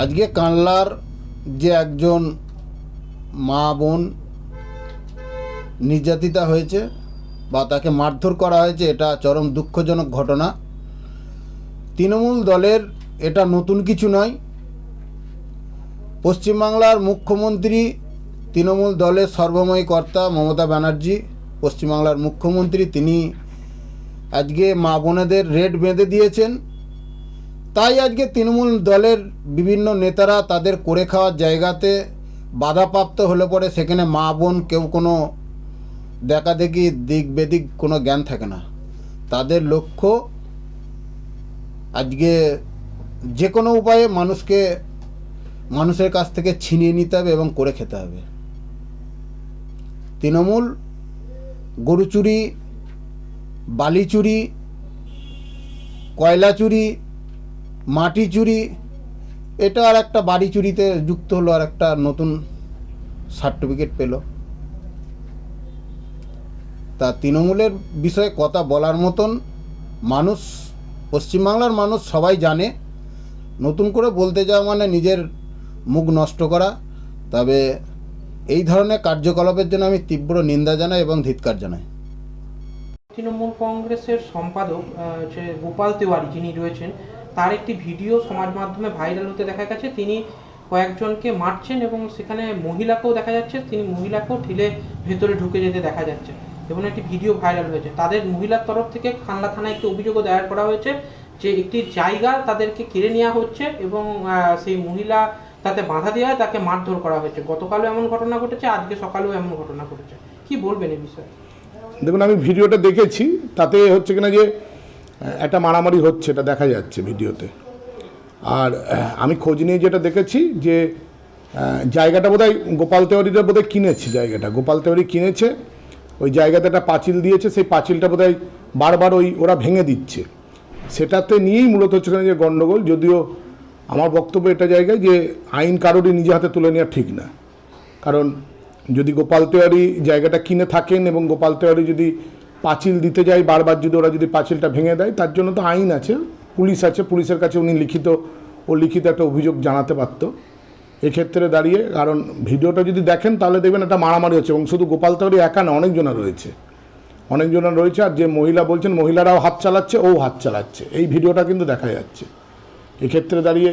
আজকে কানলার যে একজন মা বোন নির্যাতিতা হয়েছে বা তাকে মারধর করা হয়েছে, এটা চরম দুঃখজনক ঘটনা। তৃণমূল দলের এটা নতুন কিছু নয়। পশ্চিমবাংলার মুখ্যমন্ত্রী, তৃণমূল দলের সর্বময় কর্তা মমতা ব্যানার্জি, পশ্চিমবাংলার মুখ্যমন্ত্রী, তিনি আজকে মা বোনেদের রেট বেঁধে দিয়েছেন। তাই আজকে তৃণমূল দলের বিভিন্ন নেতারা তাদের করে খাওয়ার জায়গাতে বাধাপ্রাপ্ত হলে পরে সেখানে মা বোন কেউ কোনো দেখা দেখি দিক বেদিক কোনো জ্ঞান থাকে না। তাদের লক্ষ্য আজকে যে কোনো উপায়ে মানুষকে, মানুষের কাছ থেকে ছিনিয়ে নিতে হবে এবং করে খেতে হবে। তৃণমূল গরু চুরি বালি চুরি কয়লা চুরি মাটি চুরি, এটা আর একটা বাড়ি চুরিতে যুক্ত হলো আর একটা নতুন সার্টিফিকেট পেল। তা তৃণমূলের বিষয়ে কথা বলার মতন মানুষ, পশ্চিমবাংলার মানুষ সবাই জানে। নতুন করে বলতে যাওয়া মানে নিজের মুখ নষ্ট করা। তবে এই ধরনের কার্যকলাপের জন্য আমি তীব্র নিন্দা জানাই এবং ধিৎকার জানাই। তৃণমূল কংগ্রেসের সম্পাদক গোপাল তিওয়ারি, যিনি রয়েছেন তার একটি ভিডিও সমাজ মাধ্যমে ভাইরাল হতে দেখা গেছে। তিনি কয়েকজনকে মারছেন এবং সেখানে মহিলাকেও দেখা যাচ্ছে। তিনি মহিলাকেও ঠেলে ভেতরে ঢুকে যেতে দেখা যাচ্ছে এবং একটি ভিডিও ভাইরাল হয়েছে। তাদের মহিলার তরফ থেকে খান্না থানায় একটি অভিযোগও দায়ের করা হয়েছে যে একটি জায়গা তাদেরকে কেড়ে নেওয়া হচ্ছে এবং সেই মহিলা তাতে বাধা দেওয়া তাকে মারধর করা হয়েছে। গতকালও এমন ঘটনা ঘটেছে, আজকে সকালেও এমন ঘটনা ঘটেছে। কি বলবেন এই বিষয়ে? দেখুন, আমি ভিডিওটা দেখেছি, তাতে হচ্ছে কিনা যে একটা মারামারি হচ্ছে, এটা দেখা যাচ্ছে ভিডিওতে। আর আমি খোঁজ নিয়ে যেটা দেখেছি যে জায়গাটা বোধহয় গোপাল তেওয়ারিরা বোধহয় কিনেছে জায়গাটা। গোপাল তেওয়ারি কিনেছে, ওই জায়গাতে একটা পাঁচিল দিয়েছে, সেই পাঁচিলটা বোধহয় বারবার ওই, ওরা ভেঙে দিচ্ছে। সেটাতে নিয়েই মূলত হচ্ছে যে গণ্ডগোল যদিও আমার বক্তব্য এটা জায়গায় যে, আইন কারোরই নিজে হাতে তুলে নেওয়া ঠিক না। কারণ যদি গোপাল তেওয়ারি জায়গাটা কিনে থাকেন এবং গোপাল তেওয়ারি যদি পাঁচিল দিতে যায়, বারবার যদি ওরা যদি পাঁচিলটা ভেঙে দেয়, তার জন্য তো আইন আছে, পুলিশ আছে, পুলিশের কাছে উনি লিখিত, ও লিখিত একটা অভিযোগ জানাতে পারতো। এক্ষেত্রে দাঁড়িয়ে, কারণ ভিডিওটা যদি দেখেন, তাহলে দেখবেন একটা মারামারি হচ্ছে, এবং শুধু গোপাল তেওয়ারি একা না, অনেকজনা রয়েছে। অনেকজনা রয়েছে, আর যে মহিলা বলছেন, মহিলারাও হাত চালাচ্ছে, ও হাত চালাচ্ছে। এই ভিডিওটা কিন্তু দেখা যাচ্ছে। এক্ষেত্রে দাঁড়িয়ে,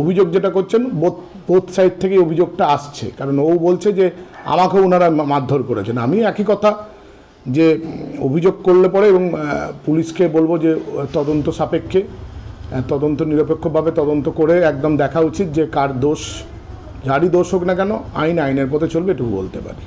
অভিযোগ যেটা করছেন, বোথ সাইড থেকে অভিযোগটা আসছে। কারণ ও বলছে যে আমাকে ওনারা মারধর করেছেন। আমি একই কথা যে অভিযোগ করলে পরে এবং পুলিশকে বলব যে, তদন্ত সাপেক্ষে তদন্ত নিরপেক্ষভাবে তদন্ত করে একদম দেখা উচিত যে কার দোষ, যারই দোষ হোক না কেন, আইন আইনের পথে চলবে, এটুকু বলতে পারি।